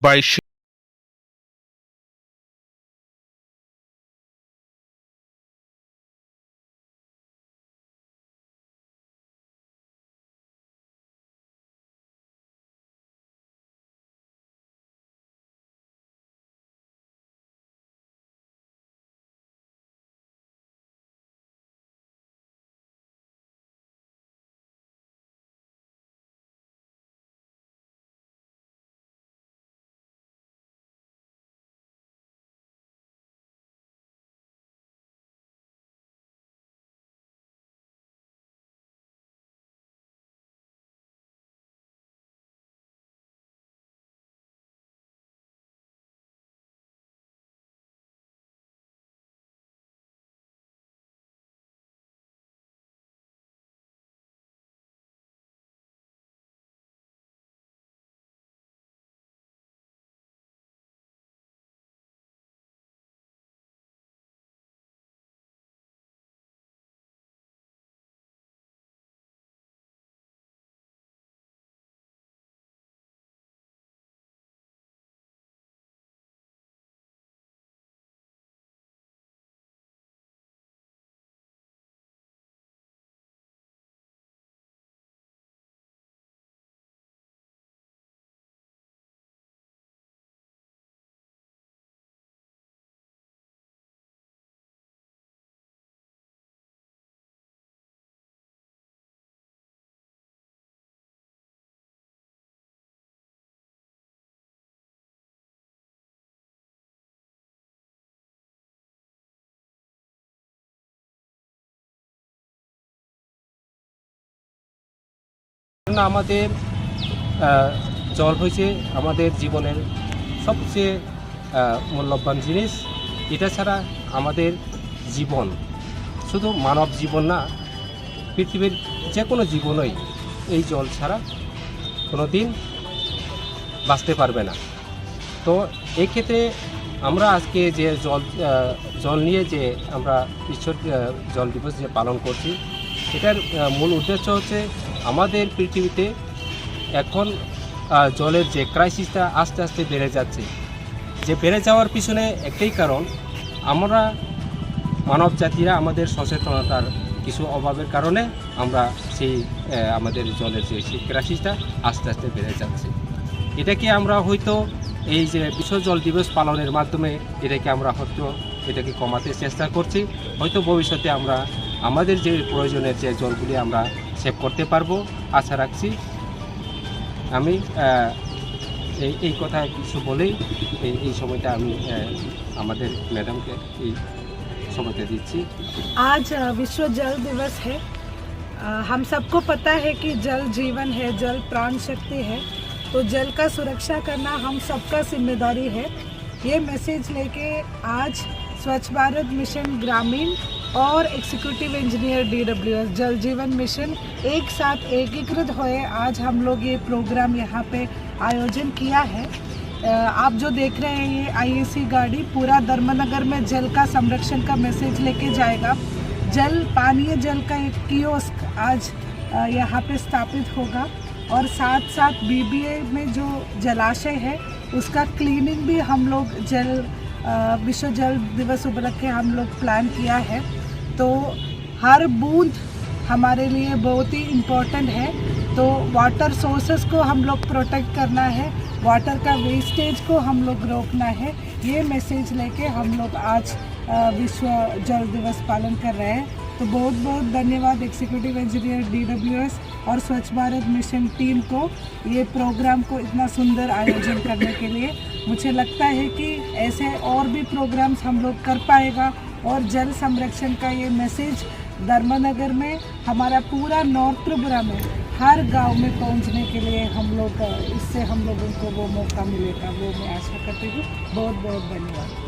baixo আমাদের জল হয়েছে আমাদের জীবনের সবচেয়ে মূল্যবান জিনিস। এটা ছাড়া আমাদের জীবন শুধু মানব জীবন না, পৃথিবীর যে কোনো জীবনই এই জল ছাড়া কোনো দিন বাঁচতে পারবে না। তো এই ক্ষেত্রে আমরা আজকে যে জল জল নিয়ে যে আমরা ঈশ্বর জল দিবস যে পালন করছি, এটার মূল উদ্দেশ্য হচ্ছে আমাদের পৃথিবীতে এখন জলের যে ক্রাইসিসটা আস্তে আস্তে বেড়ে যাচ্ছে, যে বেড়ে যাওয়ার পিছনে একটাই কারণ, আমরা মানব জাতিরা আমাদের সচেতনতার কিছু অভাবের কারণে আমরা সেই আমাদের জলের যে সেই ক্রাইসিসটা আস্তে আস্তে বেড়ে যাচ্ছে। এটাকে আমরা হয়তো এই যে বিশ্ব জল দিবস পালনের মাধ্যমে এটাকে আমরা হয়তো এটাকে কমাতে চেষ্টা করছি। হয়তো ভবিষ্যতে আমরা আমাদের যে প্রয়োজনের যে জলগুলি আমরা সেভ করতে পারবো আশা রাখছি আমি আহ, এই এই কথা কিছু বলেই এই এই সময়টা আমি আহ, আমাদের ম্যাডামকে এই সময়টা দিচ্ছি आज अ, विश्व जल दिवस है अ, हम सबको पता है कि जल जीवन है जल प्राण शक्ति है तो जल का सुरक्षा करना हम सबका जिम्मेदारी है ये मैसेज लेके आज स्वच्छ भारत मिशन ग्रामीण और executive engineer D W S Jal Jeevan mission एक साथ एकीकृत हुए। आज हम लोग ये प्रोग्राम यहाँ पे आयोजन किया है। आप जो देख रहे हैं, ये आईएसी गाड़ी पूरा धर्मनगर में जल का संरक्षण का मैसेज लेके जाएगा। जल, पानीय जल का एक कियोस्क आज यहाँ पे स्थापित होगा। और साथ साथ बीबीए में जो जलाशय है, उसका क्लीनिंग भी हम लोग जल विश्व जल दिवस उपलक्ष्य हम लोग प्लान किया है। तो हर बूंद हमारे लिए बहुत ही इम्पोर्टेंट है। तो वाटर सोर्सेस को हम लोग प्रोटेक्ट करना है। वाटर का वेस्टेज को हम लोग रोकना है। ये मैसेज लेके हम लोग आज विश्व जल दिवस पालन कर रहे हैं। तो बहुत बहुत धन्यवाद एग्जीक्यूटिव इंजीनियर डीडब्ल्यूएस और स्वच्छ भारत मिशन टीम को, ये प्रोग्राम को इतना सुंदर आयोजन करने के लिए। मुझे लगता है कि ऐसे और भी प्रोग्राम्स हम लोग कर पाएगा और जल संरक्षण का ये मैसेज धर्मनगर में, हमारा पूरा नॉर्थ त्रिपुरा में, हर गाँव में पहुँचने के लिए हम लोग, इससे हम लोगों को वो मौका मिलेगा, वो मैं आशा करती हूँ। बहुत बहुत धन्यवाद।